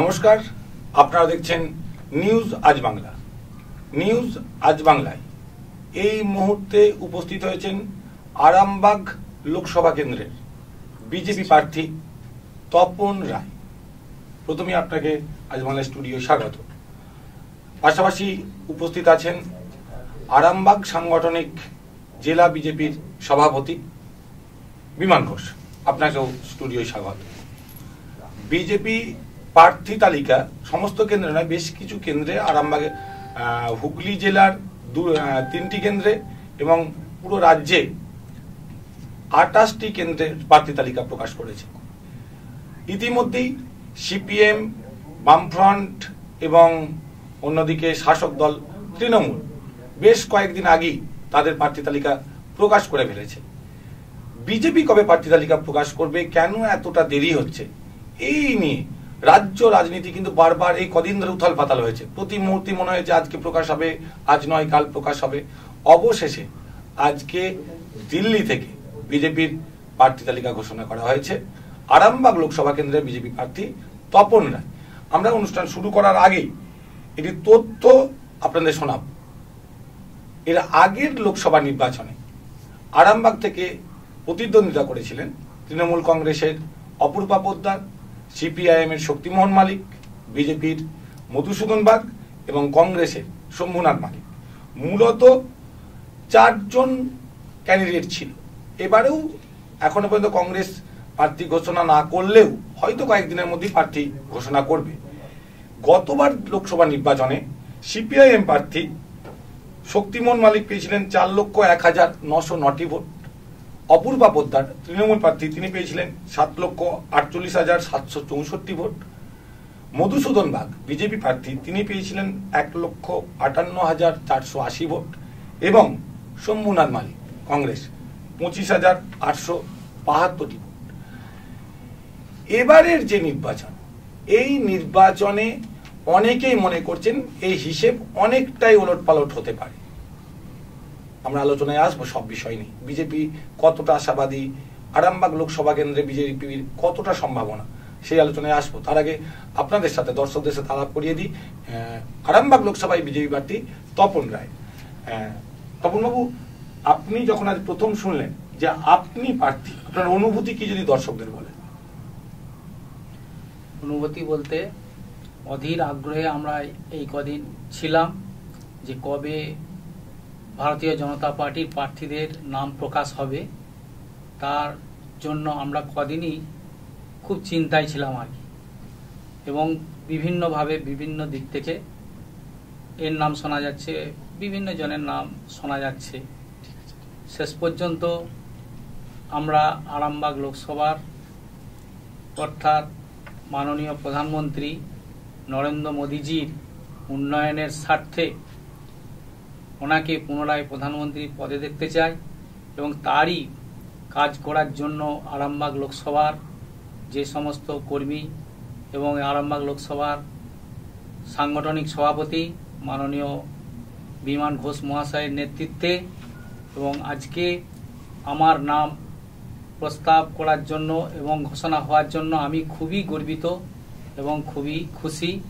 নমস্কার, আপনারা দেখছেন নিউজ আজ বাংলা। নিউজ আজ বাংলায়। এই মুহূর্তে উপস্থিত হয়েছেন আরামবাগ লোকসভা কেন্দ্রের বিজেপি প্রার্থী তপন রায়। প্রথমে আপনাকে আজ বাংলা স্টুডিও স্বাগত। পাশাপাশি উপস্থিত আছেন আরামবাগ সাংগঠনিক জেলা বিজেপির সভাপতি বিমান ঘোষ। আপনাকেও স্টুডিও স্বাগত। বিজেপি প্রার্থী তালিকা, সমস্ত কেন্দ্রে নয়, বেশ কিছু কেন্দ্রে, আরামবাগে হুগলি জেলার দু- তিনটি কেন্দ্রে এবং পুরো রাজ্যে আটাশটি কেন্দ্রের প্রার্থী তালিকা প্রকাশ করেছে। ইতিমধ্যেই সিপিএম, বামফ্রন্ট এবং অন্যদিকে শাসক দল তৃণমূল বেশ কয়েকদিন আগেই তাদের প্রার্থী তালিকা প্রকাশ করে ফেলেছে। বিজেপি কবে প্রার্থী তালিকা প্রকাশ করবে, কেন এতটা দেরি হচ্ছে, এই নিয়ে রাজ্য রাজনীতি কিন্তু বারবার এই কদিন ধরে উথাল পাতাল হয়েছে। প্রতি মুহূর্তে মনে হয় যে আজকে প্রকাশ হবে, আজ নয়, কাল প্রকাশ হবে। অবশেষে আজকে দিল্লি থেকে বিজেপির প্রার্থী তালিকা ঘোষণা করা হয়েছে। আরামবাগ লোকসভা কেন্দ্রে বিজেপি প্রার্থী তপন রায়। আমরা অনুষ্ঠান শুরু করার আগেই এটি তথ্য আপনাদের শোনাব। এর আগের লোকসভা নির্বাচনে আরামবাগ থেকে প্রতিদ্বন্দ্বিতা করেছিলেন তৃণমূল কংগ্রেসের অপূর্বা পোদ্দার। সিপিআইএম এর শক্তিমোহন মালিক, বিজেপির মধুসূদন বাগ এবং কংগ্রেসের শম্ভুনাথ মালিক। মূলত চারজন ক্যান্ডিডেট ছিল। এবারেও এখনও পর্যন্ত কংগ্রেস প্রার্থী ঘোষণা না করলেও হয়তো কয়েকদিনের মধ্যেই প্রার্থী ঘোষণা করবে। গতবার লোকসভা নির্বাচনে সিপিআইএম প্রার্থী শক্তিমোহন মালিক পেয়েছিলেন চার লক্ষ এক হাজার নশো নটি ভোট। অপূর্বা পোদ্দার তৃণমূল প্রার্থী তিনি পেয়েছিলেন সাত লক্ষ আটচল্লিশ হাজার সাতশো চৌষট্টি ভোট। মধুসূদন বাগ, বিজেপি প্রার্থী, তিনি পেয়েছিলেন এক লক্ষ আটান্ন হাজার চারশো আশি ভোট। এবং শম্ভুনাথ মালিক, কংগ্রেস, পঁচিশ হাজার আটশো বাহাত্তরটি ভোট। এবারের যে নির্বাচন, এই নির্বাচনে অনেকেই মনে করছেন এই হিসেব অনেকটাই ওলট পালট হতে পারে। আমরা আলোচনায় আসব সব বিষয় নিয়ে। বিজেপি কতটা আশাবাদী? আরামবাগ লোকসভা কেন্দ্রে বিজেপির কতটা সম্ভাবনা? সেই আলোচনায় আসব। তার আগে আপনাদের সাথে, দর্শকদের সাথে আলাপ করিয়ে দিই। আরামবাগ লোকসভায় বিজেপি প্রার্থী তপন রায়। তপনবাবু, আপনি যখন আজ প্রথম শুনলেন যে আপনি প্রার্থী, আপনার অনুভূতি কি যদি দর্শকদের বলেন? অনুভূতি বলতে অধীর আগ্রহে আমরা এই কদিন ছিলাম যে কবে ভারতীয় জনতা পার্টির প্রার্থীদের নাম প্রকাশ হবে। তার জন্য আমরা কদিনই খুব চিন্তায় ছিলাম আর কি। এবং বিভিন্নভাবে বিভিন্ন দিক থেকে এর নাম শোনা যাচ্ছে, বিভিন্ন জনের নাম শোনা যাচ্ছে। শেষ পর্যন্ত আমরা আরামবাগ লোকসভার অর্থাৎ মাননীয় প্রধানমন্ত্রী নরেন্দ্র মোদীজির উন্নয়নের স্বার্থে ওনাকে পুনরায় প্রধানমন্ত্রী পদে দেখতে চাই এবং তারই কাজ করার জন্য আরামবাগ লোকসভার যে সমস্ত কর্মী এবং আরামবাগ লোকসভার সাংগঠনিক সভাপতি মাননীয় বিমান ঘোষ মহাশয়ের নেতৃত্বে এবং আজকে আমার নাম প্রস্তাব করার জন্য এবং ঘোষণা হওয়ার জন্য আমি খুবই গর্বিত এবং খুবই খুশি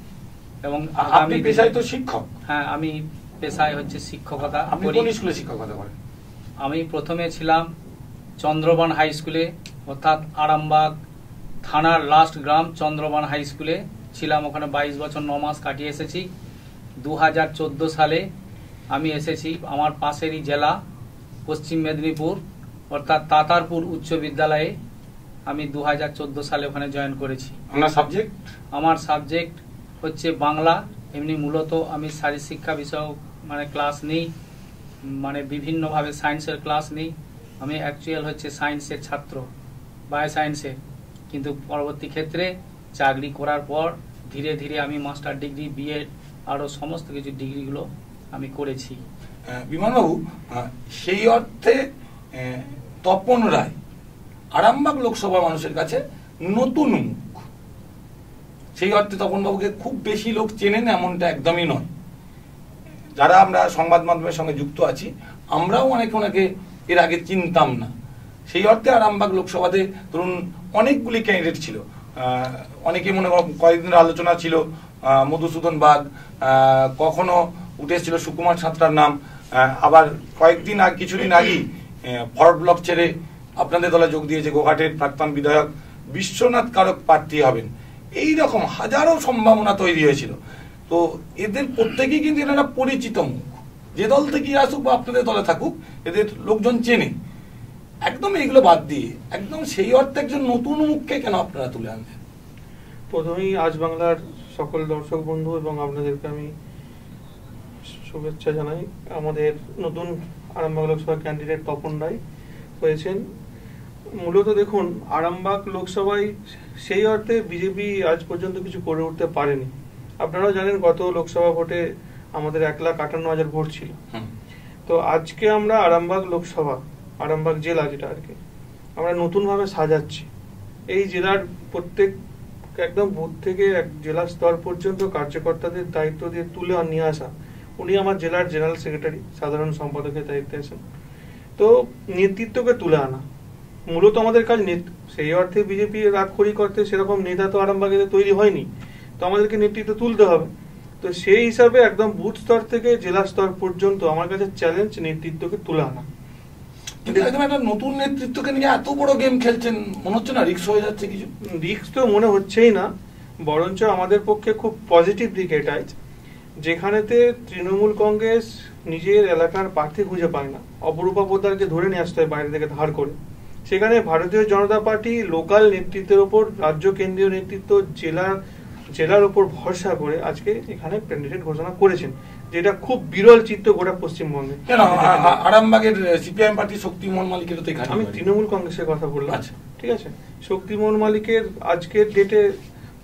এবং আপনি আগামী পেশায় তো শিক্ষক। হ্যাঁ আমি পেশায় হচ্ছে শিক্ষকতা আপনি কোন স্কুলে শিক্ষকতা করেন? আমি প্রথমে ছিলাম চন্দ্রবান হাই স্কুলে অর্থাৎ আরামবাগ থানার লাস্ট গ্রাম চন্দ্রবান হাই স্কুলে ছিলাম। ওখানে বাইশ বছর ন মাস কাটিয়ে এসেছি। দু সালে আমি এসেছি আমার পাশেরই জেলা পশ্চিম মেদিনীপুর অর্থাৎ তাতারপুর উচ্চ বিদ্যালয়ে আমি দু হাজার চোদ্দ সালে ওখানে জয়েন করেছি। আপনার সাবজেক্ট? আমার সাবজেক্ট হচ্ছে বাংলা এমনি মূলত আমি শারীর শিক্ষা বিষয়ক মানে ক্লাস নিই। মানে বিভিন্নভাবে সায়েন্সের ক্লাস নিই। আমি অ্যাকচুয়াল হচ্ছে সায়েন্সের ছাত্র বায়ো সায়েন্সের কিন্তু পরবর্তী ক্ষেত্রে চাকরি করার পর ধীরে ধীরে আমি মাস্টার ডিগ্রি বিএড আরও সমস্ত কিছু ডিগ্রিগুলো আমি করেছি। বিমানবাবু সেই অর্থে তপন রায় আরামবাগ লোকসভা মানুষের কাছে নতুন মুখ। সেই অর্থে তপনবাবুকে খুব বেশি লোক চেনেন এমনটা একদমই নয়। যারা আমরা সংবাদ মাধ্যমের সঙ্গে যুক্ত আছি আমরাও অনেকে ওনাকে এর আগে চিনতাম না। সেই অর্থে আরামবাগ লোকসভাতে ধরুন অনেকগুলি ক্যান্ডিডেট ছিল। আহ, অনেকেই মনে করো কয়েকদিনের আলোচনা ছিল মধুসূদন বাগ কখনো উঠে উঠেছিল সুকুমার সাঁতরার নাম আবার কয়েকদিন আগে কিছুদিন আগেই ফরওয়ার্ড ব্লক ছেড়ে আপনাদের দলে যোগ দিয়েছে গোঘাটের প্রাক্তন বিধায়ক বিশ্বনাথ কারক প্রার্থী হবেন। এই রকম হাজারো সম্ভাবনা তৈরি হয়েছিল। তো এদের প্রত্যেকেই কিন্তু এনারা পরিচিত মুখ। যে দল থেকেই আসুক বা আপনাদের দলে থাকুক, এদের লোকজন চেনে। একদম এগুলো বাদ দিয়ে, একদম সেই অর্থে একজন নতুন মুখকে কেন আপনারা তুলে আনলেন? প্রথমেই আজ বাংলার সকল দর্শক বন্ধু এবং আপনাদেরকে আমি শুভেচ্ছা জানাই। আমাদের নতুন আরামবাগ লোকসভা ক্যান্ডিডেট তপন রায় হয়েছেন। মূলত দেখুন, আরামবাগ লোকসভায় সেই অর্থে বিজেপি আজ পর্যন্ত কিছু করে উঠতে পারেনি। আপনারাও জানেন গত লোকসভা ভোটে আমাদের এক লাখ আটান্ন হাজার ভোট ছিল। তো আজকে আমরা আরামবাগ লোকসভা আরামবাগ জেলা যেটা আর কি আমরা নতুনভাবে সাজাচ্ছি। এই জেলার প্রত্যেক একদম বুথ থেকে এক জেলা স্তর পর্যন্ত কার্যকর্তাদের দায়িত্ব দিয়ে তুলে নিয়ে আসা উনি আমার জেলার জেনারেল সেক্রেটারি সাধারণ সম্পাদকের দায়িত্বে আছেন। তো নেতৃত্বকে তুলে আনা মূলত আমাদের কাজ সেই অর্থে বিজেপি রাগখড়ি করতে সেরকম নেতা তো আরামবাগে তৈরি হয়নি। তো আমাদেরকে নেতৃত্ব তুলতে হবে। তো সেই হিসাবে একদম বুথ স্তর থেকে জেলা স্তর পর্যন্ত আমার কাছে চ্যালেঞ্জ নেতৃত্বকে তুলে আনা। একদম একটা নতুন নেতৃত্বকে নিয়ে এত বড় গেম খেলছেন মনে হচ্ছে না রিক্স হয়ে যাচ্ছে কিছু? রিস্ক তো মনে হচ্ছেই না বরঞ্চ আমাদের পক্ষে খুব পজিটিভ দিক এটাই যেখানেতে তৃণমূল কংগ্রেস নিজের এলাকার প্রার্থী খুঁজে পায় না। অপরূপা পোদ্দারকে ধরে নিয়ে আসতে হয় বাইরে থেকে ধার করে। সেখানে ভারতীয় জনতা পার্টি লোকাল নেতৃত্বের ওপর রাজ্য কেন্দ্রীয় নেতৃত্ব জেলা জেলার উপর ভরসা করে আজকে এখানে ক্যান্ডিডেট ঘোষণা করেছেন যেটা খুব বিরল চিত্র গোটা পশ্চিমবঙ্গে। কেন? আরামবাগের সিপিআইএম পার্টি শক্তিমোহন মালিকের তো আমি তৃণমূল কংগ্রেসের কথা বললাম। আচ্ছা। ঠিক আছে? শক্তিমোহন মালিকের আজকের ডেটে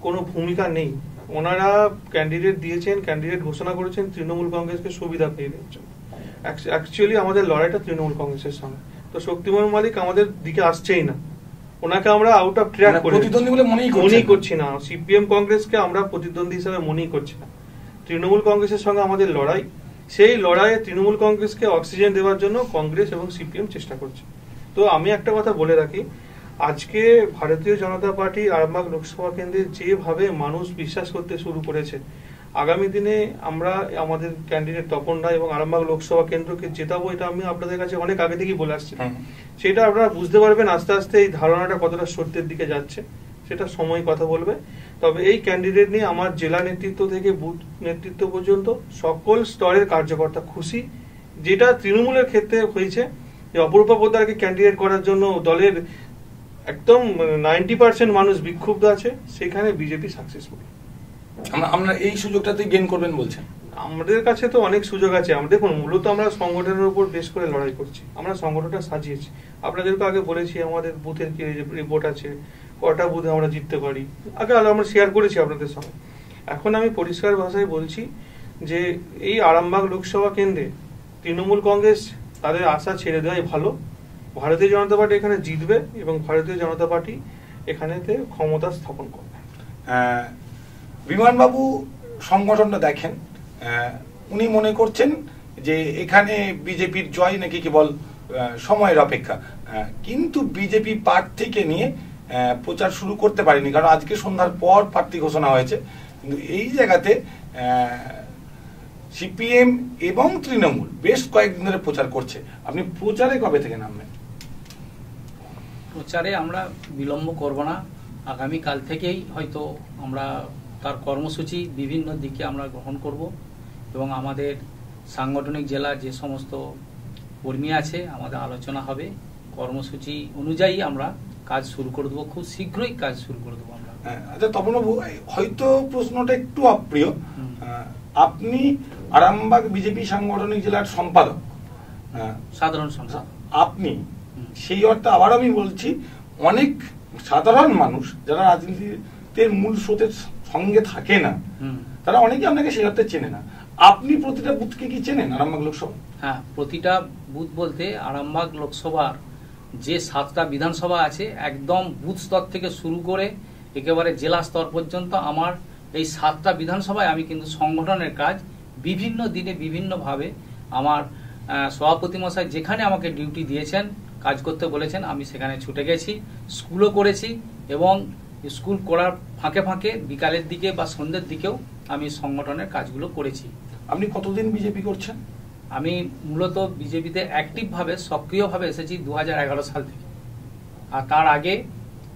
কোনো ভূমিকা নেই। ওনারা ক্যান্ডিডেট দিয়েছেন ক্যান্ডিডেট ঘোষণা করেছেন তৃণমূল কংগ্রেসকে সুবিধা পেয়ে দিচ্ছেন অ্যাকচুয়ালি আমাদের লড়াইটা তৃণমূল কংগ্রেসের সঙ্গে। তো শক্তিমোহন মালিক আমাদের দিকে আসছেই না। ওনাকে আমরা আউট অফ ট্র্যাক করে প্রতিদ্বন্দ্বী বলে মনেই করছেন মনেই করছি না। সিপিএম কংগ্রেসকে আমরা প্রতিদ্বন্দ্বী হিসেবে মনেই করছি না। তৃণমূল কংগ্রেসের সঙ্গে আমাদের লড়াই সেই লড়াইয়ে তৃণমূল কংগ্রেসকে অক্সিজেন দেওয়ার জন্য কংগ্রেস এবং সিপিএম চেষ্টা করছে। তো আমি একটা কথা বলে রাখি আজকে ভারতীয় জনতা পার্টি আরামবাগ লোকসভা কেন্দ্রে যেভাবে মানুষ বিশ্বাস করতে শুরু করেছে আগামী দিনে আমরা আমাদের ক্যান্ডিডেট তপন রায় এবং আরামবাগ লোকসভা কেন্দ্রকে জেতাবো এটা আমি আপনাদের কাছে অনেক আগে থেকেই বলে আসছি সেটা আপনারা বুঝতে পারবেন আস্তে আস্তে এই ধারণাটা কতটা সত্যের দিকে যাচ্ছে সেটা সময় কথা বলবে। তবে এই ক্যান্ডিডেট নিয়ে আমার জেলা নেতৃত্ব থেকে বুথ নেতৃত্ব পর্যন্ত সকল স্তরের কার্যকর্তা খুশি। যেটা তৃণমূলের ক্ষেত্রে হয়েছে যে অপরূপা পোদ্দারকে ক্যান্ডিডেট করার জন্য দলের একদম নাইনটি পার্সেন্ট মানুষ বিক্ষুব্ধ আছে সেখানে বিজেপি সাকসেসফুল আমরা আমরা এই সুযোগটাতে গেন করবেন বলছেন। আমাদের কাছে তো অনেক সুযোগ আছে। আমরা দেখুন মূলত আমরা সংগঠনের উপর বেশ করে লড়াই করছি। আমরা সংগঠনটা সাজিয়েছি। আপনাদেরকে আগে বলেছি আমাদের বুথের কি রিপোর্ট আছে কটা বুথে আমরা জিততে পারি? আগে আলো আমরা শেয়ার করেছি আপনাদের সঙ্গে। এখন আমি পরিষ্কার ভাষায় বলছি যে এই আরামবাগ লোকসভা কেন্দ্রে তৃণমূল কংগ্রেস তাদের আশা ছেড়ে দেওয়াই ভালো। ভারতীয় জনতা পার্টি এখানে জিতবে এবং ভারতীয় জনতা পার্টি এখানেতে ক্ষমতা স্থাপন করবে। বিমানবাবু সংগঠনটা দেখেন উনি মনে করছেন যে এখানে বিজেপির জয় নাকি কেবল সময়ের অপেক্ষা। কিন্তু বিজেপি প্রার্থীকে নিয়ে প্রচার শুরু করতে পারেনি, কারণ আজকে সন্ধ্যার পর প্রার্থী ঘোষণা হয়েছে। কিন্তু এই জায়গাতে সিপিএম এবং তৃণমূল বেশ কয়েকদিন ধরে প্রচার করছে। আপনি প্রচারে কবে থেকে নামবেন? প্রচারে আমরা বিলম্ব করব না। আগামী কাল থেকেই হয়তো আমরা তার কর্মসূচি বিভিন্ন দিকে আমরা গ্রহণ করব এবং আমাদের সাংগঠনিক জেলার যে সমস্ত কর্মী আছে আমাদের আলোচনা হবে। কর্মসূচি অনুযায়ী আমরা কাজ শুরু করে দেবো খুব শীঘ্রই কাজ শুরু করে দেবো আমরা। হ্যাঁ, আচ্ছা তপনবাবু হয়তো প্রশ্নটা একটু অপ্রিয়। আপনি আরামবাগ বিজেপি সাংগঠনিক জেলার সম্পাদক। সাধারণ সংসদ আপনি সেই অর্থে আবার আমি বলছি অনেক সাধারণ মানুষ যারা রাজনীতিতে মূল স্রোতের সঙ্গে থাকে না। তারা অনেকে আপনাকে সেই অর্থে চেনে না। আপনি প্রতিটা বুথকে কি চেনেন আরামবাগ লোকসভা? হ্যাঁ প্রতিটা বুথ বলতে আরামবাগ লোকসভার যে সাতটা বিধানসভা আছে একদম বুথ স্তর থেকে শুরু করে একেবারে জেলা স্তর পর্যন্ত আমার এই সাতটা বিধানসভায় আমি কিন্তু সংগঠনের কাজ বিভিন্ন দিনে বিভিন্নভাবে আমার সভাপতি মশাই যেখানে আমাকে ডিউটি দিয়েছেন কাজ করতে বলেছেন আমি সেখানে ছুটে গেছি স্কুলও করেছি এবং স্কুল করার ফাঁকে ফাঁকে বিকালের দিকে বা সন্ধ্যের দিকেও আমি সংগঠনের কাজগুলো করেছি। আপনি কতদিন বিজেপি করছেন? আমি মূলত বিজেপিতে অ্যাক্টিভভাবে সক্রিয়ভাবে এসেছি দুহাজার এগারো সাল থেকে। আর তার আগে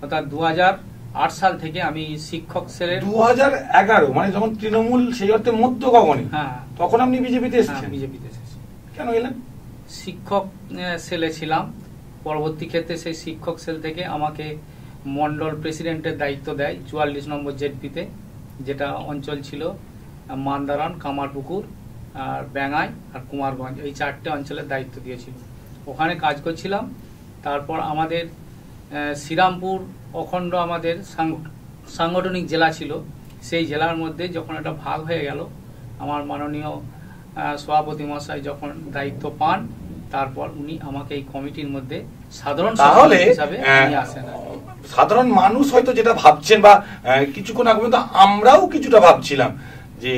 অর্থাৎ দু হাজার আট সাল থেকে আমি শিক্ষক সেলের দু হাজার এগারো মানে যখন তৃণমূল সেই অর্থে মধ্য গগনে হ্যাঁ। তখন আপনি বিজেপিতে হ্যাঁ এসেছেন? বিজেপিতে এসেছি। কেন এলেন? শিক্ষক সেলে ছিলাম। পরবর্তী ক্ষেত্রে সেই শিক্ষক সেল থেকে আমাকে মন্ডল প্রেসিডেন্টের দায়িত্ব দেয় চুয়াল্লিশ নম্বর জেডপিতে, যেটা অঞ্চল ছিল মান্দারান কামারপুকুর, আর ব্যাঙাই আর কুমারগঞ্জ, এই চারটে অঞ্চলের দায়িত্ব দিয়েছিল। ওখানে কাজ করছিলাম। তারপর আমাদের শ্রীরামপুর অখণ্ড আমাদের সাংগ- সাংগঠনিক জেলা ছিল। সেই জেলার মধ্যে যখন একটা ভাগ হয়ে গেল, আমার মাননীয় সভাপতি মশাই যখন দায়িত্ব পান, তারপর উনি আমাকে এই কমিটির মধ্যে তাহলে সাধারণ মানুষ হয়তো যেটা ভাবছেন বা কিছুক্ষণ আগে পর্যন্ত আমরাও কিছুটা ভাবছিলাম যে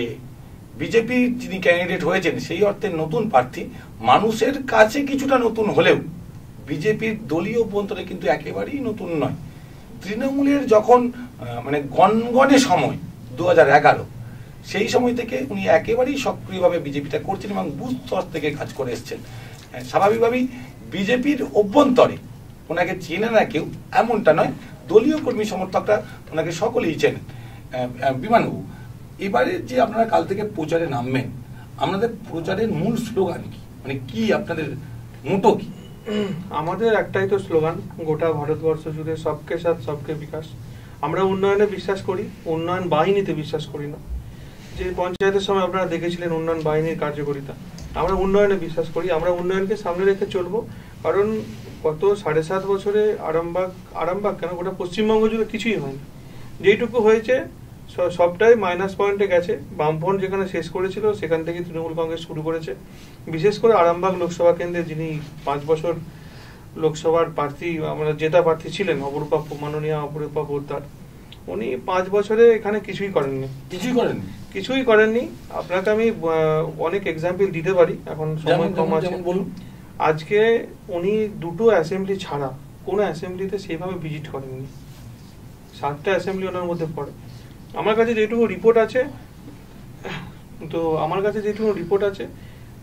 বিজেপির যিনি ক্যান্ডিডেট হয়েছেন সেই অর্থে নতুন প্রার্থী মানুষের কাছে কিছুটা নতুন হলেও বিজেপির দলীয় অভ্যন্তরে কিন্তু একেবারেই নতুন নয়। তৃণমূলের যখন মানে গনগনে সময় দু এগারো সেই সময় থেকে উনি একেবারেই সক্রিয়ভাবে বিজেপিটা করছেন এবং বুথ স্তর থেকে কাজ করে এসছেন। স্বাভাবিকভাবেই বিজেপির অভ্যন্তরে। ওনাকে চেনে না কেউ, এমনটা নয়। দলীয় কর্মী সমর্থকরা ওনাকে সকলেই চেনেন বিমানবাবু। এবারে যে আপনারা কাল থেকে প্রচারে নামবেন, আপনাদের প্রচারের মূল স্লোগান কি? মানে কি আপনাদের মোটো কি? আমাদের একটাই তো স্লোগান, গোটা ভারতবর্ষ জুড়ে সবকে সাথ, সবকে বিকাশ। আমরা উন্নয়নে বিশ্বাস করি, উন্নয়ন বাহিনীতে বিশ্বাস করি না। যে পঞ্চায়েতের সময় আপনারা দেখেছিলেন উন্নয়ন বাহিনীর কার্যকারিতা। আমরা উন্নয়নে বিশ্বাস করি, আমরা উন্নয়নকে সামনে রেখে চলবো। কারণ গত সাড়ে সাত বছরে আরামবাগ আরামবাগ কেন? গোটা পশ্চিমবঙ্গ জুড়ে কিছুই হয়নি। যেইটুকু হয়েছে সবটাই মাইনাস পয়েন্টে গেছে। বামফ্রন্ট যেখানে শেষ করেছিল, সেখান থেকে তৃণমূল কংগ্রেস শুরু করেছে। বিশেষ করে আরামবাগ লোকসভা কেন্দ্রে যিনি পাঁচ বছর লোকসভার প্রার্থী, আমরা জেতা প্রার্থী ছিলেন, অপরূপা মাননীয়, অপরূপা পোদ্দার উনি পাঁচ বছরে এখানে কিছুই করেননি। কিছুই করেন কিছুই করেননি। আপনাকে আমি অনেক এক্সাম্পল দিতে পারি। এখন সময় কম আছে। বলুন। আজকে উনি দুটো অ্যাসেম্বলি ছাড়া কোনো অ্যাসেম্বলিতে সেইভাবে ভিজিট করেননি। সাতটা অ্যাসেম্বলি ওনার মধ্যে পড়ে। আমার কাছে যেটুকু রিপোর্ট আছে তো আমার কাছে যেটুকু রিপোর্ট আছে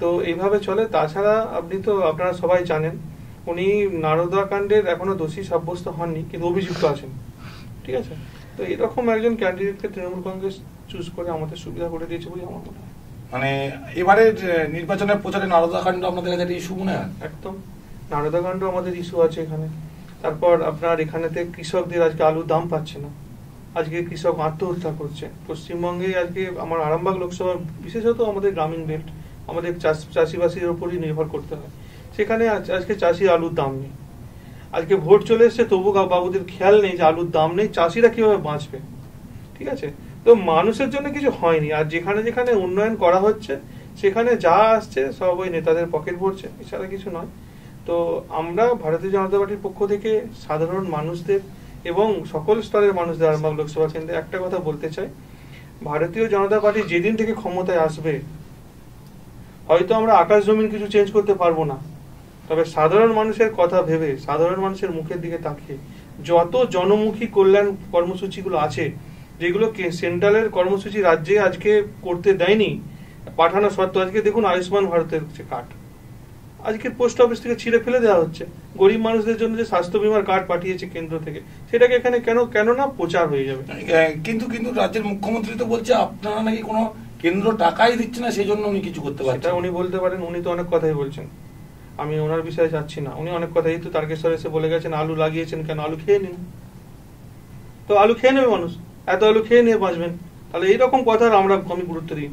তো এইভাবে চলে। তাছাড়া আপনি তো আপনারা সবাই জানেন উনি নারদা কাণ্ডের এখনও দোষী সাব্যস্ত হননি কিন্তু অভিযুক্ত আছেন। ঠিক আছে? তো এরকম একজন ক্যান্ডিডেটকে তৃণমূল কংগ্রেস চুজ করে আমাদের সুবিধা করে দিয়েছে বলে আমার মনে হয়। মানে এবারে নির্বাচনের প্রচারে নারদাকাণ্ড আপনাদের কাছে একটা ইস্যু মনে হয়? একদম। নারদাকাণ্ড আমাদের ইস্যু আছে এখানে। তারপর আপনার এখানেতে কৃষকদের আজকে আলুর দাম পাচ্ছে না। আজকে কৃষক আত্মহত্যা করছে। পশ্চিমবঙ্গে আজকে আমার আরামবাগ লোকসভা বিশেষত আমাদের গ্রামীণ বেল্ট আমাদের চাষ- চাষিবাসীর ওপরই নির্ভর করতে হয়। সেখানে আজ- আজকে চাষি আলুর দাম নেই। আজকে ভোট চলে এসছে তবু বাবুদের খেয়াল নেই যে আলুর দাম নেই, চাষিরা কীভাবে বাঁচবে? ঠিক আছে? তো মানুষের জন্য কিছু হয়নি। আর যেখানে যেখানে উন্নয়ন করা হচ্ছে, সেখানে যা আসছে সব ওই নেতাদের পকেট ভরছে, এছাড়া কিছু নয়। তো আমরা ভারতীয় জনতা পার্টির পক্ষ থেকে সাধারণ মানুষদের এবং সকল স্তরের মানুষদের, আরামবাগ লোকসভা কেন্দ্রে একটা কথা বলতে চাই। ভারতীয় জনতা পার্টি যেদিন থেকে ক্ষমতায় আসবে, হয়তো আমরা আকাশ জমিন কিছু চেঞ্জ করতে পারব না। তবে সাধারণ মানুষের কথা ভেবে সাধারণ মানুষের মুখের দিকে তাকিয়ে যত জনমুখী কল্যাণ কর্মসূচিগুলো আছে যেগুলো সেন্ট্রালের কর্মসূচি রাজ্যে আজকে করতে দেয়নি পাঠানো সত্ত্বেও আজকে দেখুন আয়ুষ্মান ভারতের যে কার্ড। আজকে পোস্ট অফিস থেকে ছিঁড়ে ফেলে দেওয়া হচ্ছে। গরিব মানুষদের জন্য যে স্বাস্থ্য বিমার কার্ড পাঠিয়েছে কেন্দ্র থেকে সেটাকে এখানে কেন কেন না প্রচার হয়ে যাবে? কিন্তু কিন্তু রাজ্যের মুখ্যমন্ত্রী তো বলছে আপনারা নাকি কোনো কেন্দ্র টাকাই দিচ্ছে না সেই জন্য উনি কিছু করতে পারছেন উনি বলতে পারেন উনি তো অনেক কথাই বলছেন। আমি ওনার বিষয়ে যাচ্ছি না। উনি অনেক কথাই তো তারকেশ্বর এসে বলে গেছেন আলু লাগিয়েছেন কেন? আলু খেয়ে নিন। তো আলু খেয়ে নেবে মানুষ। এত আলু খেয়ে নিয়ে বাঁচবেন। তাহলে এইরকম কথার আমরা আমি গুরুত্ব দিই।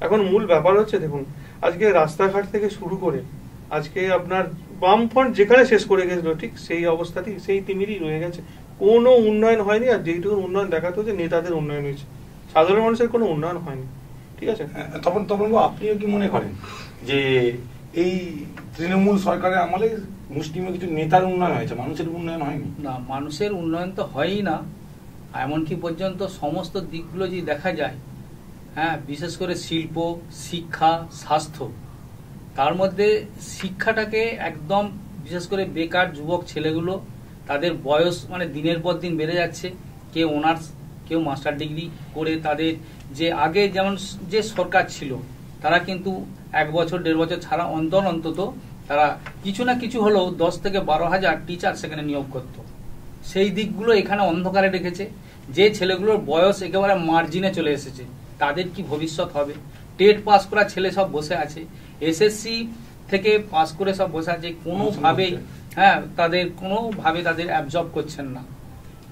এখন মূল ব্যাপার হচ্ছে দেখুন আজকে রাস্তাঘাট থেকে শুরু করে আজকে আপনার বামফ্রন্ট যেখানে শেষ করে গেছিল ঠিক সেই অবস্থাতেই সেই তিমিরই রয়ে গেছে। কোনো উন্নয়ন হয়নি আর যেইটুকু উন্নয়ন দেখাতে হচ্ছে নেতাদের উন্নয়ন হয়েছে। সাধারণ মানুষের কোনো উন্নয়ন হয়নি। ঠিক আছে? আহ, তখন তখন আপনিও কি মনে করেন যে এই তৃণমূল সরকারের আমলে মুসলিমের কিছু নেতার উন্নয়ন হয়েছে, মানুষের উন্নয়ন হয়নি। না, মানুষের উন্নয়ন তো হয়ই না। এমনকি পর্যন্ত সমস্ত দিকগুলো যদি দেখা যায় হ্যাঁ বিশেষ করে শিল্প, শিক্ষা, স্বাস্থ্য, তার মধ্যে শিক্ষাটাকে একদম বিশেষ করে বেকার যুবক ছেলেগুলো, তাদের বয়স মানে দিনের পর দিন বেড়ে যাচ্ছে। কেউ অনার্স, কেউ মাস্টার ডিগ্রি করে তাদের যে আগে যেমন যে সরকার ছিল তারা কিন্তু এক বছর দেড় বছর ছাড়া অন্তর অন্তত তারা কিছু না কিছু হলেও দশ থেকে বারো হাজার টিচার সেখানে নিয়োগ করত। সেই দিকগুলো এখানে অন্ধকারে রেখেছে। যে ছেলেগুলোর বয়স একেবারে মার্জিনে চলে এসেছে তাদের কি ভবিষ্যৎ হবে? টেট পাস করা ছেলে সব বসে আছে। এসএসসি থেকে পাস করে সব বসে আছে। কোনোভাবেই হ্যাঁ তাদের কোনোভাবে তাদের অ্যাবজর্ব করছেন না।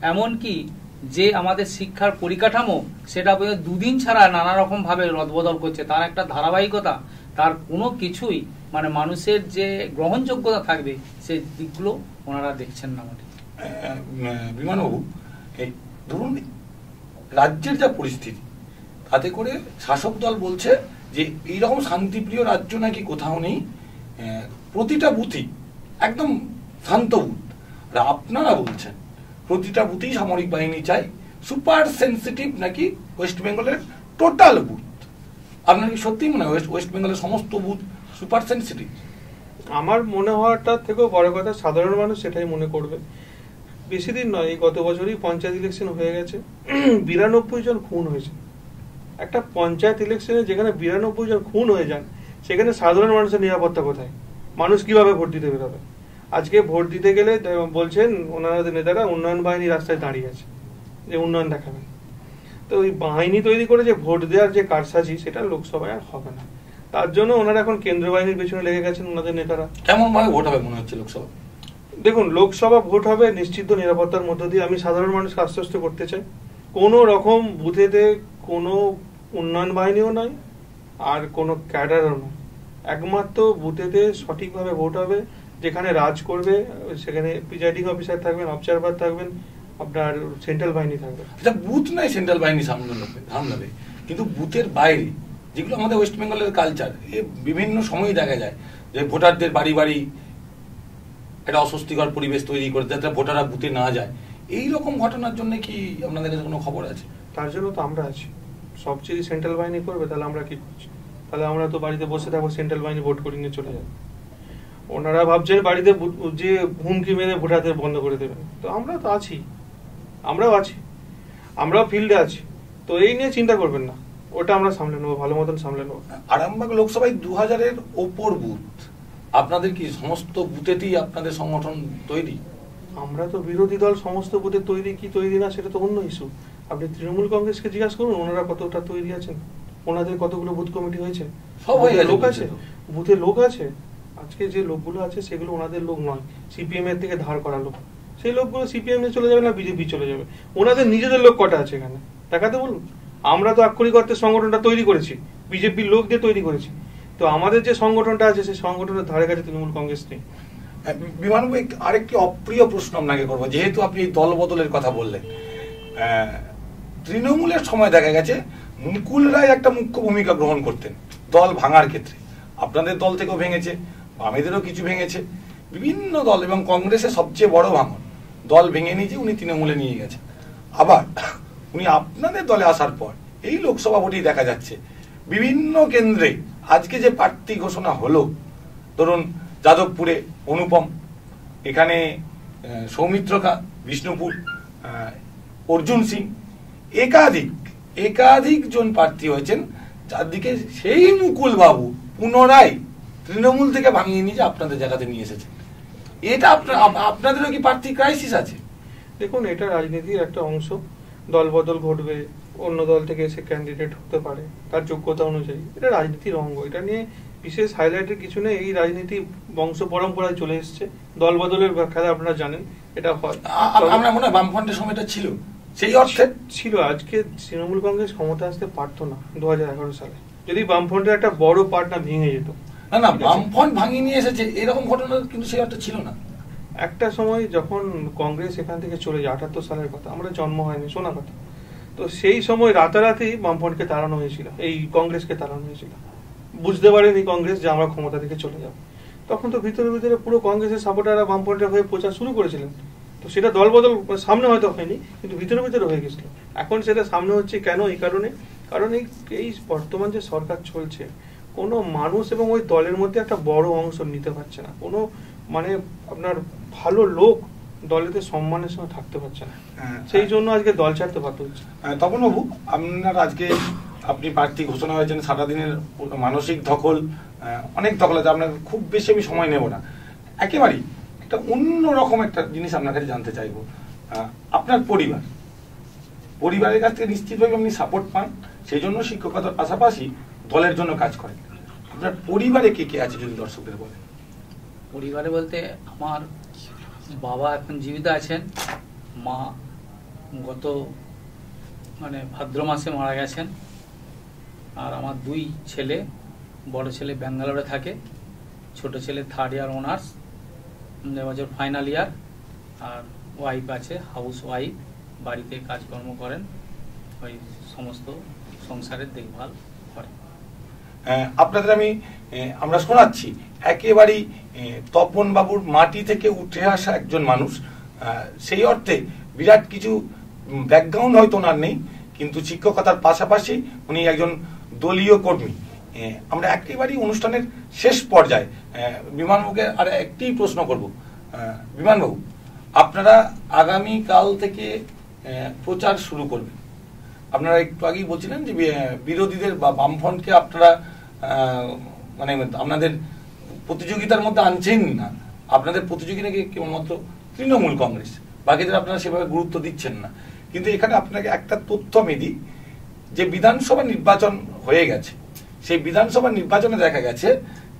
এমনকি যে আমাদের শিক্ষার পরিকাঠামো সেটা দুদিন ছাড়া নানা রকম ভাবে রদবদল করছে। তার একটা ধারাবাহিকতা তার কোনো কিছুই মানে মানুষের যে গ্রহণযোগ্যতা থাকবে সেই দিকগুলো ওনারা দেখছেন না আহ, বিমানবাবু ধরুন রাজ্যের যা পরিস্থিতি তাতে করে শাসক দল বলছে যে এইরকম শান্তিপ্রিয় রাজ্য নাকি কোথাও নেই প্রতিটা বুথই একদম শান্ত বুথ। আর আপনারা বলছেন প্রতিটা বুথেই সামরিক বাহিনী চাই। সুপার সেন্সিটিভ নাকি ওয়েস্ট বেঙ্গলের টোটাল বুথ? আপনার কি সত্যি মনে হয় ওয়েস্ট বেঙ্গলের সমস্ত বুথ সুপার সেন্সিটিভ আমার মনে হওয়াটা থেকেও বড় কথা, সাধারণ মানুষ সেটাই মনে করবে। বেশি দিন নয় গত বছরই পঞ্চায়েত ইলেকশন হয়ে গেছে। বিরানব্বই জন খুন হয়েছে। একটা পঞ্চায়েত ইলেকশনে যেখানে বিরানব্বই জন খুন হয়ে যান, সেখানে সাধারণ মানুষের নিরাপত্তা কোথায়? মানুষ কীভাবে ভোট দিতে বেরোবে? আজকে ভোট দিতে গেলে বলছেন ওনাদের নেতারা উন্নয়ন বাহিনী রাস্তায় দাঁড়িয়ে আছে। যে উন্নয়ন দেখাবেন। তো ওই বাহিনী তৈরি করে যে ভোট দেওয়ার যে কারসাজি সেটা লোকসভায় আর হবে না। তার জন্য ওনারা এখন কেন্দ্র বাহিনীর পেছনে লেগে গেছেন ওনাদের নেতারা। কেমন ভাবে ভোট হবে মনে হচ্ছে লোকসভা? দেখুন লোকসভা ভোট হবে নিশ্চিত নিরাপত্তার মধ্য দিয়ে। আমি সাধারণ মানুষকে আশ্বস্ত করতে চাই। কোনো রকম বুথেতে কোনো উন্নয়ন বাহিনীও নয় আর কোনো ক্যাডারও নয়। একমাত্র বুথেতে সঠিকভাবে ভোট হবে যেখানে রাজ করবে সেখানে প্রিজাইডিং অফিসার থাকবেন অবজারভার থাকবেন আপনার সেন্ট্রাল বাহিনী থাকবে। আচ্ছা বুথ নাই সেন্ট্রাল বাহিনী সামলাবে সামলাবে। কিন্তু বুথের বাইরে যেগুলো আমাদের ওয়েস্ট বেঙ্গলের কালচার এ বিভিন্ন সময় দেখা যায় যে ভোটারদের বাড়ি বাড়ি একটা অস্বস্তিকর পরিবেশ তৈরি করে যাতে ভোটাররা বুথে না যায়। এই রকম ঘটনার জন্য কি আপনাদের কাছে কোনো খবর আছে? তার জন্য তো আমরা আছি। সবচেয়ে সেন্ট্রাল বাহিনী করবে তাহলে আমরা কি করছি? তাহলে আমরা তো বাড়িতে বসে থাকব সেন্ট্রাল বাহিনী ভোট করে নিয়ে চলে যাবে। ওনারা ভাবছেন বাড়িতে যে হুমকি মেরে ভোটারদের বন্ধ করে দেবেন তো আমরা তো আছি। আমরাও আছি। আমরাও ফিল্ডে আছি। তো এই নিয়ে চিন্তা করবেন না। ওটা আমরা সামলে নেব ভালো মতন সামলে নেব। আরামবাগ লোকসভায় দু হাজারের ওপর বুথ। আপনাদের কি সমস্ত বুথেতেই আপনাদের সংগঠন তৈরি? আমরা তো বিরোধী দল সমস্ত বুথে তৈরি কি তৈরি না সেটা তো অন্য ইস্যু আপনি তৃণমূল কংগ্রেসকে জিজ্ঞাসা করুন ওনারা কতটা তৈরি আছেন? ওনাদের কতগুলো বুথ কমিটি হয়েছে? সব হয়ে গেছে লোক আছে? বুথে লোক আছে? আজকে যে লোকগুলো আছে, সেগুলো ওনাদের লোক নয় সিপিএম এর থেকে ধার করা লোক। সেই লোকগুলো সিপিএম চলে যাবে না বিজেপি চলে যাবে? ওনাদের নিজেদের লোক কটা আছে এখানে? দেখাতে বলুন। আমরা তো আক্ষরিক অর্থে সংগঠনটা তৈরি করেছি বিজেপির লোক দিয়ে তৈরি করেছি। তো আমাদের যে সংগঠনটা আছে, সেই সংগঠনের ধারে কাছে তৃণমূল কংগ্রেস নেই। বিমানবাবু আরেকটি অপ্রিয় প্রশ্ন আপনাকে করব, যেহেতু আপনি দল বদলের কথা বললেন। তৃণমূলের সময় দেখা গেছে, মুকুল রায় একটা মুখ্য ভূমিকা গ্রহণ করতেন, দল ভাঙার ক্ষেত্রে। আপনাদের দল থেকেও ভেঙেছে বামেদেরও কিছু ভেঙেছে। বিভিন্ন দল এবং কংগ্রেসের সবচেয়ে বড় ভাঙন। দল ভেঙে নিয়ে উনি তৃণমূলে নিয়ে গেছেন আবার উনি আপনাদের দলে আসার পর এই লোকসভা ভোটেই দেখা যাচ্ছে বিভিন্ন কেন্দ্রে আজকে যে প্রার্থী ঘোষণা হলো ধরুন যাদবপুরে অনুপম এখানে আহ, সৌমিত্রকা বিষ্ণুপুর অর্জুন সিং একাধিক একাধিক জন প্রার্থী হয়েছেন। চারদিকে সেই মুকুল বাবু পুনরায় তৃণমূল থেকে ভাঙিয়ে নিয়ে যে আপনাদের জায়গাতে নিয়ে এসেছে। এটা আপনার আপনাদেরও কি প্রার্থী ক্রাইসিস আছে? দেখুন এটা রাজনীতির একটা অংশ। দল বদল ঘটবে অন্য দল থেকে এসে ক্যান্ডিডেট হতে পারে তার যোগ্যতা অনুযায়ী। এটা রাজনীতির অঙ্গ। এটা নিয়ে বিশেষ হাইলাইটের কিছু নেই। এই রাজনীতি বংশ পরম্পরায় চলে এসছে। দল বদলের খেলা আপনারা জানেন এটা হয়। আমরা মনে হয় বামফ্রন্টের সময়টা ছিল। সেই অর্থে ছিল। আজকে তৃণমূল কংগ্রেস ক্ষমতা আসতে পারতো না দু হাজার এগারো সালে। যদি বামফ্রন্টের একটা বড় পার্ট না ভেঙে যেত। না না, বামফ্রন্ট ভাঙিয়ে নিয়ে এসেছে, এরকম ঘটনা কিন্তু অর্থে ছিল না। একটা সময় যখন কংগ্রেস এখান থেকে চলে যায়, আটাত্তর সালের কথা, আমরা জন্ম হয়নি, শোনা কথা। তো সেই সময় রাতারাতি বামফ্রন্টকে তাড়ানো হয়েছিল, এই কংগ্রেসকে তাড়ানো হয়েছিল। বুঝতে পারেনি কংগ্রেস যে আমরা ক্ষমতা থেকে চলে যাব। তখন তো ভিতরে ভিতরে পুরো কংগ্রেসের সাপোর্টাররা বামফ্রন্টের হয়ে প্রচার শুরু করেছিলেন। তো সেটা দলবদল সামনে হয়তো হয়নি, কিন্তু ভিতরে ভিতরে হয়ে গেছিল। এখন সেটা সামনে হচ্ছে কেন এই কারণে? কারণ এই এই বর্তমান যে সরকার চলছে কোনো মানুষ এবং ওই দলের মধ্যে একটা বড় অংশ নিতে পারছে না। কোনো মানে আপনার ভালো লোক দলেতে সম্মানের সঙ্গে থাকতে পারছে না। হ্যাঁ, সেই জন্য আজকে দল ছাড়তে বাধ্য হচ্ছে। আহ, তপনবাবু আপনার আজকে আপনি প্রার্থী ঘোষণা হয়েছেন সারাদিনের মানসিক ধকল অনেক ধকল আছে আপনার খুব বেশি আমি সময় নেব না। একেবারেই একটা অন্যরকম একটা জিনিস আপনার কাছে জানতে চাইব। আপনার পরিবার। পরিবারের কাছ থেকে নিশ্চিতভাবে আপনি সাপোর্ট পান সেই জন্য শিক্ষকতার পাশাপাশি দলের জন্য কাজ করেন আপনার পরিবারে কে কে আছে যদি দর্শকদের বলেন? পরিবারে বলতে আমার বাবা এখন জীবিত আছেন, মা গত মানে ভাদ্র মাসে মারা গেছেন, আর আমার দুই ছেলে, বড় ছেলে ব্যাঙ্গালোরে থাকে, ছোট ছেলে থার্ড ইয়ার অনার্স এবছর ফাইনাল ইয়ার আর ওয়াইফ আছে হাউস ওয়াইফ বাড়িতে কাজকর্ম করেন, ওই সমস্ত সংসারের দেখভাল। আপনাদের আমি আমরা শোনাচ্ছি। একেবারেই তপন বাবুর মাটি থেকে উঠে আসা একজন মানুষ। সেই অর্থে বিরাট কিছু ব্যাকগ্রাউন্ড হয়তো ওনার নেই, কিন্তু শিক্ষকতার পাশাপাশি উনি একজন দলীয় কর্মী। আমরা একেবারেই অনুষ্ঠানের শেষ পর্যায়ে বিমানবাবুকে আর একটি প্রশ্ন করব। বিমানবাবু, আপনারা আগামী কাল থেকে প্রচার শুরু করবেন। আপনারা একটু আগেই বলছিলেন যে বিরোধীদের বা বামফ্রন্টকে আপনারা মানে আপনাদের প্রতিযোগিতার মধ্যে আনছেন না। আপনাদের প্রতিযোগিতাকে কেবলমাত্র তৃণমূল কংগ্রেস। বাকিদের আপনারা সেভাবে গুরুত্ব দিচ্ছেন না। কিন্তু এখানে আপনাকে একটা তথ্য আমি দিই, যে বিধানসভা নির্বাচন হয়ে গেছে। সেই বিধানসভা নির্বাচনে দেখা গেছে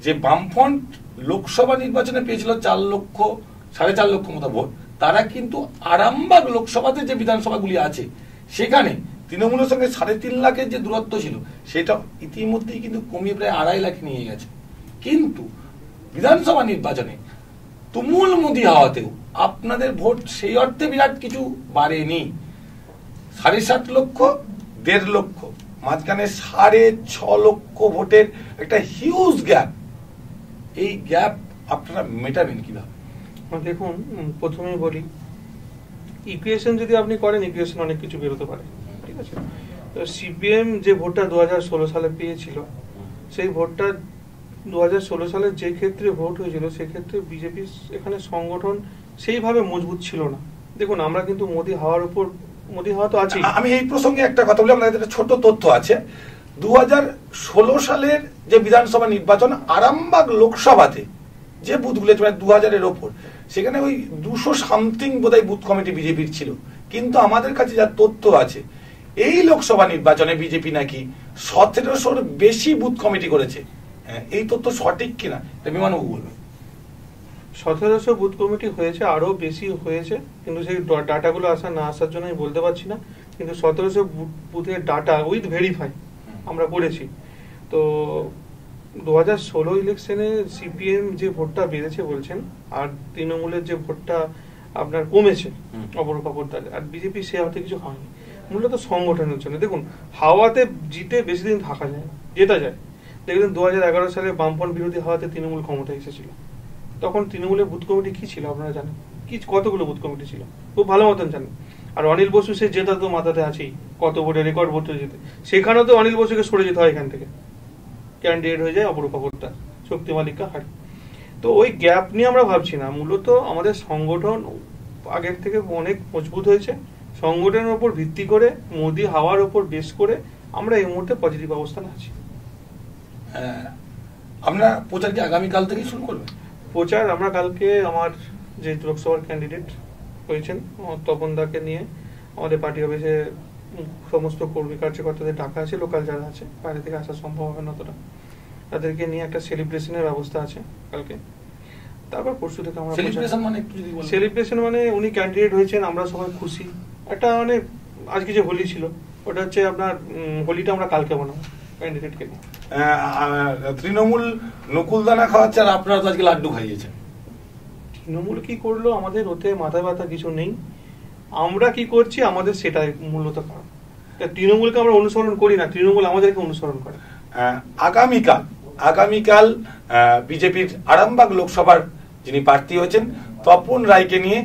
যে, বামফ্রন্ট লোকসভা নির্বাচনে পেয়েছিল চার লক্ষ, সাড়ে চার লক্ষ মতো ভোট। তারা কিন্তু আরামবাগ লোকসভাতে যে বিধানসভাগুলি আছে, সেখানে তৃণমূলের সঙ্গে সাড়ে তিন লাখের যে দূরত্ব ছিল, সেটা ইতিমধ্যেই কিন্তু কমিয়ে প্রায় আড়াই লাখে নিয়ে গেছে। কিন্তু বিধানসভা নির্বাচনে তুমুল মুদি হওয়াতেও আপনাদের ভোট সেই অর্থে বিরাট কিছু বাড়েনি। সাড়ে সাত লক্ষ, দেড় লক্ষ, মাঝখানে সাড়ে ছ লক্ষ ভোটের একটা হিউজ গ্যাপ এই গ্যাপ আপনারা মেটাবেন কীভাবে? দেখুন, প্রথমেই বলি ইকুয়েশন যদি আপনি করেন ইকুয়েশন অনেক কিছু বেরোতে পারে। আছে। তো সিপিএম যে ভোটটা দু হাজার ষোলো সালে পেয়েছিল, সেই ভোটটা দু সালে যে ক্ষেত্রে ভোট হয়েছিল সেক্ষেত্রে বিজেপি এখানে সংগঠন সেইভাবে মজবুত ছিল না। দেখুন, আমরা কিন্তু মোদি হাওয়ার উপর, মোদি হাওয়া তো আছেই। আমি এই প্রসঙ্গে একটা কথা বলি, আপনাদের একটা ছোট তথ্য আছে। দু হাজার ষোলো সালের যে বিধানসভা নির্বাচন, আরামবাগ লোকসভাতে যে বুথগুলো প্রায় দু হাজারের ওপর, সেখানে ওই দুশো সামথিং বোধহয় বুথ কমিটি বিজেপির ছিল। কিন্তু আমাদের কাছে যা তথ্য আছে এই লোকসভা নির্বাচনে বিজেপি নাকি সতেরোশোর বেশি বুথ কমিটি করেছে। হ্যাঁ, এই তথ্য সঠিক কিনা বিমানবাবু বলবেন। সতেরোশো বুথ কমিটি হয়েছে আরও বেশি হয়েছে কিন্তু সেই ডাটাগুলো আসা না আসার জন্য আমি বলতে পারছি না। কিন্তু সতেরোশো বুথের ডাটা উইথ ভেরিফাই আমরা করেছি। তো দু হাজার ষোলো ইলেকশনে সিপিএম যে ভোটটা বেড়েছে বলছেন আর তৃণমূলের যে ভোটটা আপনার কমেছে। অপরূপাপর দলে আর বিজেপি সে হতে কিছু হয়নি মূলত সংগঠনের জন্য। দেখুন, হাওয়াতে জিতে বেশি দিন থাকা যায়, জেতা যায়। দেখবেন দু হাজার এগারো সালে বামপন্থ বিরোধী হাওয়াতে তৃণমূল ক্ষমতা এসেছিল। তখন তৃণমূলের বুথ কমিটি কি ছিল আপনারা জানেন? কি কতগুলো বুথ কমিটি ছিল? খুব ভালো মতন জানেন। আর অনিল বসু, সে জেতা তো মাথাতে আছেই। কত ভোটে রেকর্ড ভোটে যেতে সেখানেও তো অনিল বসুকে সরে যেতে হয় এখান থেকে। ক্যান্ডিডেট হয়ে যায় অপরূপা ভোটটা, শক্তি মালিকা হারি। তো ওই গ্যাপ নিয়ে আমরা ভাবছি না। মূলত আমাদের সংগঠন আগের থেকে অনেক মজবুত হয়েছে। সংগঠনের উপর ভিত্তি করে মোদি হাওয়ার উপর বেস করে আমরা এই মুহূর্তে পজিটিভ অবস্থানে আছি। আহ, আপনারা প্রচার কি আগামীকাল থেকেই শুরু করবেন? প্রচার আমরা কালকে আমার যে লোকসভার ক্যান্ডিডেট হয়েছেন তপন দাকে নিয়ে আমাদের পার্টি অফিসে সমস্ত কর্মী কার্যকর্তাদের ডাকা আছে লোকাল যারা আছে বাইরে থেকে আসা সম্ভব হবে না অতটা। তাদেরকে নিয়ে একটা সেলিব্রেশনের ব্যবস্থা আছে কালকে। তারপর পরশু থেকে আমরা সেলিব্রেশন মানে সেলিব্রেশন মানে উনি ক্যান্ডিডেট হয়েছেন আমরা সবাই খুশি। একটা মানে আজকে যে হোলি ছিল ওটা হচ্ছে আপনার হোলিটা আমরা কালকে বানাবো ক্যান্ডিডেটকে নিয়ে তৃণমূল নকুলদানা খাওয়াচ্ছে আর আপনারা তো আজকে লাড্ডু খাইয়েছেন। তৃণমূল কি করল? আমাদের ওতে মাথা ব্যথা কিছু নেই। আমরা কি করছি? আমাদের সেটাই মূলত কারণ। তা তৃণমূলকে আমরা অনুসরণ করি না তৃণমূল আমাদেরকে অনুসরণ করে। আগামীকাল আগামীকাল বিজেপির আরামবাগ লোকসভার যিনি প্রার্থী হয়েছেন তপন রায়কে নিয়ে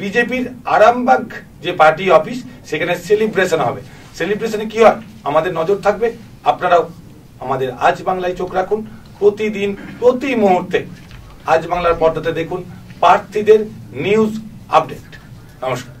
বিজেপির আরামবাগ যে পার্টি অফিস, সেখানে সেলিব্রেশন হবে। সেলিব্রেশনে কি হয়? আমাদের নজর থাকবে। আপনারাও আমাদের আজ বাংলায় চোখ রাখুন। প্রতিদিন, প্রতি মুহূর্তে আজ বাংলার পর্দাতে দেখুন প্রার্থীদের নিউজ আপডেট নমস্কার।